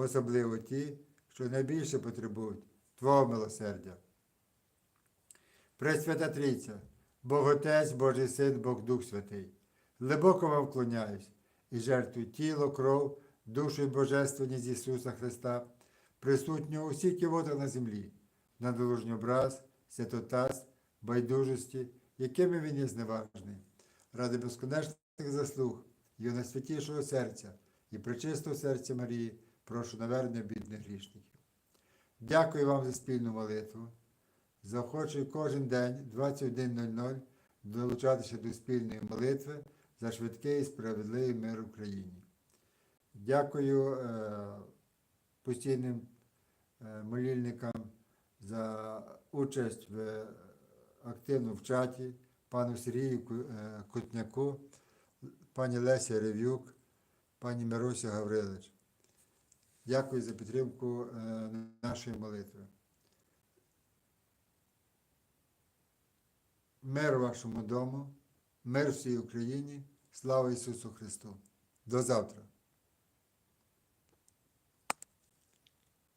особливо ті, що найбільше потребують Твого милосердя. Пресвята Трійця, Бог Отець, Божий Син, Бог Дух Святий, глибоко вам вклоняюсь і жертвую тіло, кров, душу і божественність Ісуса Христа, присутнього у всіх кивотах на землі, на долужній образ, святотаз, байдужості, якими він є зневажний, ради безконечних заслуг Його найсвятішого серця і пречистого серця Марії, прошу навернення бідних грішників. Дякую вам за спільну молитву. Заохочую кожен день 21.00 долучатися до спільної молитви за швидкий і справедливий мир в Україні. Дякую е, постійним е, молільникам за участь в, активно в чаті, пану Сергію е, Кутняку, пані Лесі Рев'юк, пані Мируся Гаврилич. Дякую за підтримку е, нашої молитви. Мир вашому дому, мир всій Україні, слава Ісусу Христу. До завтра.